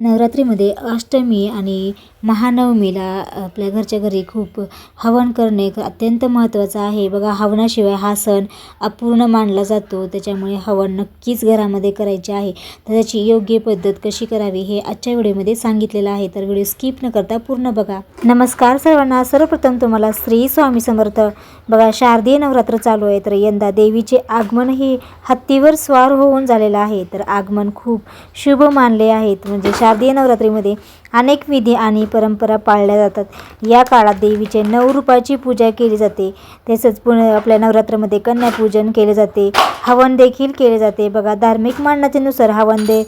नवरात्रीमध्ये अष्टमी आणि महानवमीला आपल्या घरच्या घरी खूप हवन करणे अत्यंत महत्त्वाचं आहे. बघा हवनाशिवाय हा सण अपूर्ण मानला जातो. त्याच्यामुळे हवन नक्कीच घरामध्ये करायचे आहे. तर त्याची योग्य पद्धत कशी करावी हे आजच्या व्हिडिओमध्ये सांगितलेलं आहे. तर व्हिडिओ स्किप न करता पूर्ण बघा. नमस्कार सर्वांना. सर्वप्रथम तुम्हाला श्री स्वामी समर्थ. बघा शारदीय नवरात्र चालू आहे. तर यंदा देवीचे आगमन हे हत्तीवर स्वार होऊन झालेलं आहे. तर आगमन खूप शुभ मानले आहेत. म्हणजे शारदीय नवरात्रीमध्ये. अनेक विधी आणि परंपरा पाळल्या जातात. या काळात देवीचे नऊ रूपाची पूजा केली जाते. तसेच पुणे आपल्या नवरात्रामध्ये कन्यापूजन केले जाते. हवन देखील केले जाते. बघा धार्मिक मानण्याच्यानुसार हवन दे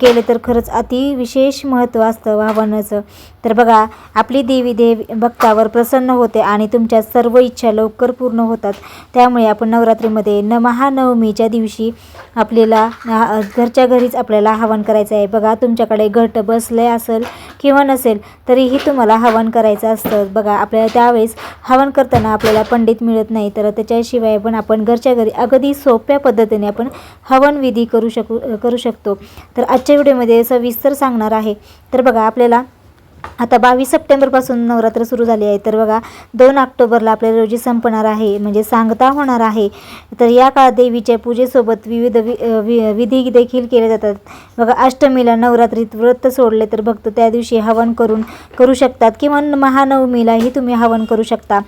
केले तर खरंच अतिविशेष महत्त्व असतं हवनाचं. तर बघा आपली देवी देव भक्तावर प्रसन्न होते आणि तुमच्या सर्व इच्छा लवकर पूर्ण होतात. त्यामुळे आपण नवरात्रीमध्ये न महानवमीच्या दिवशी आपल्याला घरच्या घरीच आपल्याला हवन करायचं आहे. बघा तुमच्याकडे घट बसले असेल किंवा नसेल तरीही तुम्हाला हवन करायचं असतं. बघा आपल्याला त्यावेळेस हवन करताना आपल्याला पंडित मिळत नाही तर त्याच्याशिवाय पण आपण घरच्या घरी अगदी सोप्या पद्धतीने आपण हवन विधी करू शकू करू शकतो. तर आजच्या व्हिडिओमध्ये सविस्तर सांगणार आहे. तर बघा आपल्याला आता बावीस सप्टेंबरपासून नवरात्र सुरू झाली आहे. तर बघा दोन ऑक्टोबरला आपल्याला रोजी संपणार आहे म्हणजे सांगता होणार आहे. तर या काळात देवीच्या पूजेसोबत विविध वि वि विधी देखील केले जातात. बघा अष्टमीला नवरात्रीत व्रत सोडले तर भक्त त्या दिवशी हवन करून करू शकतात किंवा महानवमीलाही तुम्ही हवन करू शकता.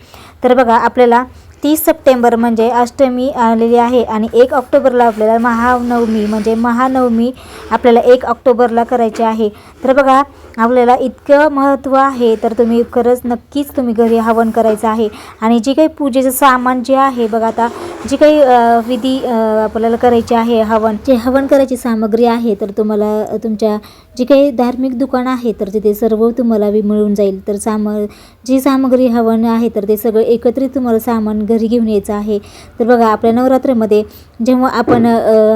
तर बघा आपल्याला तीस सप्टेंबर म्हणजे अष्टमी आलेली आहे आणि एक ऑक्टोबरला आपल्याला महानवमी म्हणजे महानवमी आपल्याला एक ऑक्टोबरला करायची आहे. तर बघा आपल्याला इतकं महत्त्व आहे तर तुम्ही खरंच नक्कीच तुम्ही घरी हवन करायचं आहे. आणि जे काही पूजेचं सामान जे आहे बघा आता जी काही विधी आपल्याला करायची आहे हवन जे हवन करायची सामग्री आहे तर तुम्हाला तुमच्या जी काही धार्मिक दुकान आहे तर तिथे सर्व तुम्हाला मिळून जाईल. तर साम जी सामग्री हवन आहे तर ते सगळं एकत्रित तुम्हाला सामान घरी घेऊन यायचं आहे. तर बघा आपल्या नवरात्रीमध्ये जेव्हा आपण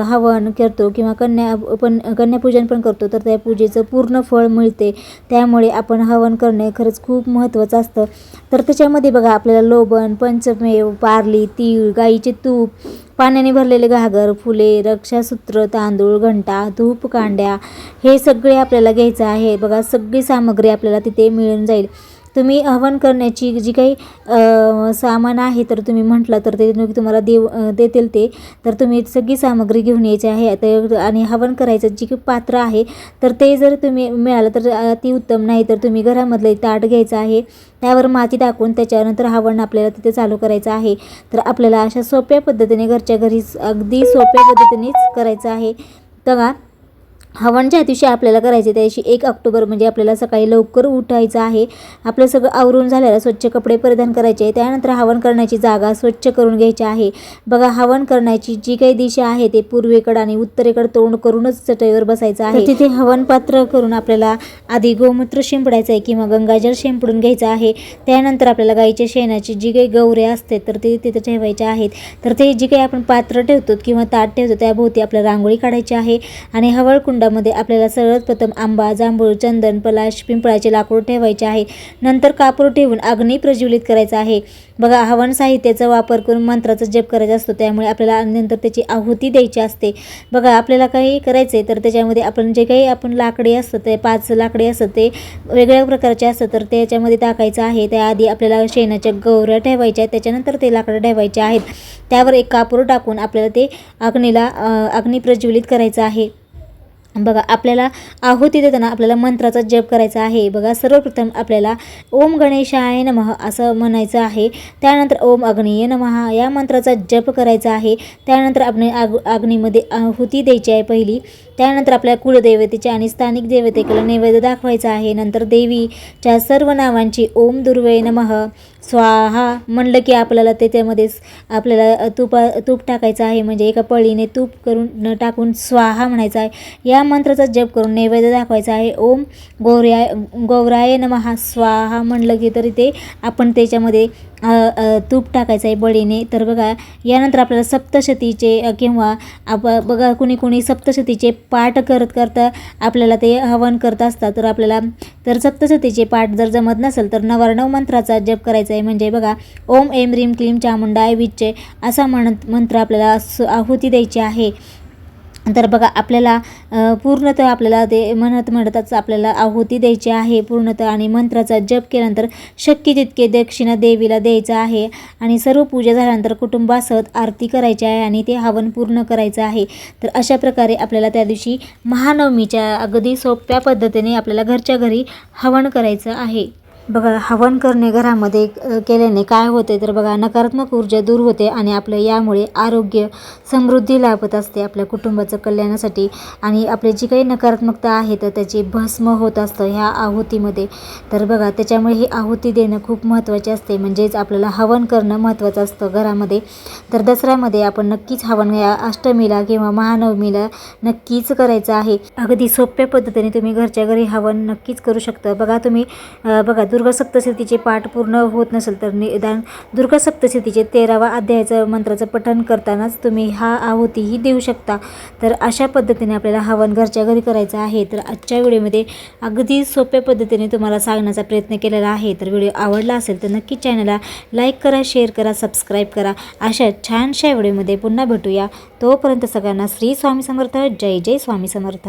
हवन करतो किंवा कन्या पण कन्यापूजन पण करतो तर त्या पूजेचं पूर्ण फळ मिळते. त्यामुळे आपण हवन करणे खरंच खूप महत्त्वाचं असतं. तर त्याच्यामध्ये बघा आपल्याला लोबन पंचमेव पारली तीळ गाईचे तूप पाण्याने भरलेले घागर फुले रक्षासूत्र तांदूळ घंटा धूप कांड्या हे सगळे आपल्याला घ्यायचं आहे. बघा सगळी सामग्री आपल्याला तिथे मिळून जाईल. तुम्ही हवन करण्याची जी काही सामान आहे तर तुम्ही म्हटलं तर ते तुम्हाला देव देतील ते. तर तुम्ही सगळी सामग्री घेऊन यायची आहे. तर आणि हवन करायचं जी काही पात्र आहे तर ते जर तुम्ही मिळालं तर अति उत्तम. नाही तर तुम्ही घरामधले ताट घ्यायचं आहे. त्यावर माती टाकून त्याच्यानंतर हवन आपल्याला तिथे चालू करायचं आहे. तर आपल्याला अशा सोप्या पद्धतीने घरच्या घरीच अगदी सोप्या पद्धतीनेच करायचं आहे. तेव्हा हवन ज्या दिवशी आपल्याला करायचे त्या दिवशी एक ऑक्टोबर म्हणजे आपल्याला सकाळी लवकर उठायचं आहे. आपलं सगळं आवरून झालेलं स्वच्छ कपडे परिधान करायचे आहे. त्यानंतर हवन करण्याची जागा स्वच्छ करून घ्यायची आहे. बघा हवन करण्याची जी काही दिशा आहे ते पूर्वेकडं आणि उत्तरेकडे तोंड करूनच चटईवर बसायचं आहे. तिथे हवन पात्र करून आपल्याला आधी गोमूत्र शिंपडायचं आहे किंवा गंगाजल शिंपडून घ्यायचं आहे. त्यानंतर आपल्याला गाईच्या शेणाची जी काही गौरे असते तर ते तिथे ठेवायचे आहेत. तर ते जी काही आपण पात्र ठेवतो किंवा ताट ठेवतो त्याभोवती आपल्याला रांगोळी काढायची आहे. आणि हवळकुंड कुंडामध्ये आपल्याला सर्वात प्रथम आंबा जांभूळ चंदन पलाश पिंपळाचे लाकूड ठेवायचे आहे. नंतर कापूर ठेवून अग्नी प्रज्वलित करायचा आहे. बघा हवन साहित्याचा वापर करून मंत्राचा जप करायचा असतो. त्यामुळे आपल्याला नंतर त्याची आहुती द्यायची असते. बघा आपल्याला काही करायचं आहे तर त्याच्यामध्ये आपण जे काही आपण लाकडे असतं ते पाच लाकडे असतं ते वेगळ्या प्रकारचे असतं तर त्याच्यामध्ये टाकायचं आहे. त्याआधी आपल्याला शेणाच्या गौऱ्या ठेवायच्या आहेत. त्याच्यानंतर ते लाकडं ठेवायचे आहेत. त्यावर एक कापूर टाकून आपल्याला ते अग्नीला अग्नी प्रज्वलित करायचं आहे. बघा आपल्याला आहुती देताना आपल्याला मंत्राचा जप करायचा आहे. बघा सर्वप्रथम आपल्याला ओम गणेशाय नमः असं म्हणायचं आहे. त्यानंतर ओम अग्निय नमः या मंत्राचा जप करायचा आहे. त्यानंतर आपण आग अग्नीमध्ये आहुती द्यायची आहे पहिली. त्यानंतर आपल्या कुळदेवतेचे आणि स्थानिक देवतेकडे नैवेद्य दाखवायचा आहे. नंतर देवीच्या सर्व नावांची ओम दुर्वे नमः. स्वाहा म्हणलं की आपल्याला त्याच्यामध्ये आपल्याला तुपा तूप टाकायचं आहे. म्हणजे एका पळीने तूप करून न टाकून स्वाहा म्हणायचं आहे. या मंत्राचा जप करून नैवेद्य दाखवायचा आहे. ओम गौऱ्याय गौराय नमः. स्वाहा म्हणलं की तरी ते आपण त्याच्यामध्ये तूप टाकायचं आहे बळीने. तर बघा यानंतर आपल्याला सप्तशतीचे किंवा आप बघा कुणी कुणी सप्तशतीचे पाठ करत करता आपल्याला ते हवन करत असतात. तर आपल्याला तर सप्तशतीचे पाठ जर जमत नसेल तर नवार्णव मंत्राचा जप करायचा आहे. म्हणजे बघा ओम एम रीम क्लीम चामुंडाय विच्चे असा म्हणत मंत्र आपल्याला स- आहुती द्यायची आहे. तर बघा आपल्याला पूर्णतः आपल्याला ते म्हणत म्हणतच आपल्याला आहुती द्यायची आहे. पूर्णतः आणि मंत्राचा जप केल्यानंतर शक्य तितके दक्षिणा देवीला द्यायचं आहे. आणि सर्व पूजा झाल्यानंतर कुटुंबासह आरती करायची आहे आणि ते हवन पूर्ण करायचं आहे. तर अशा प्रकारे आपल्याला त्या दिवशी महानवमीच्या अगदी सोप्या पद्धतीने आपल्याला घरच्या घरी हवन करायचं आहे. बघा हवन करणे घरामध्ये केल्याने काय होते तर बघा नकारात्मक ऊर्जा दूर होते आणि आपलं यामुळे आरोग्य समृद्धी लाभत असते आपल्या कुटुंबाचं कल्याणासाठी. आणि आपली जी काही नकारात्मकता आहे तर त्याची भस्म होत असतं ह्या आहुतीमध्ये. तर बघा त्याच्यामुळे ही आहुती देणं खूप महत्त्वाचे असते. म्हणजेच आपल्याला हवन करणं महत्त्वाचं असतं घरामध्ये. तर दसऱ्यामध्ये आपण नक्कीच हवन या अष्टमीला किंवा महानवमीला नक्कीच करायचं आहे. अगदी सोप्या पद्धतीने तुम्ही घरच्या घरी हवन नक्कीच करू शकता. बघा तुम्ही बघा दुर्गा सप्तशतीचे पाठ पूर्ण होत नसेल तर निदान दुर्गा सप्तशतीचे तेरावा अध्यायाचं मंत्राचं पठण करतानाच तुम्ही हा आहुतीही देऊ शकता. तर अशा पद्धतीने आपल्याला हवन घरच्या घरी करायचं आहे. तर आजच्या व्हिडिओमध्ये अगदी सोप्या पद्धतीने तुम्हाला सांगण्याचा प्रयत्न केलेला आहे. तर व्हिडिओ आवडला असेल तर नक्की चॅनलला लाईक करा शेअर करा सबस्क्राईब करा. अशा छानशा व्हिडिओमध्ये पुन्हा भेटूया. तोपर्यंत सगळ्यांना श्री स्वामी समर्थ. जय जय स्वामी समर्थ.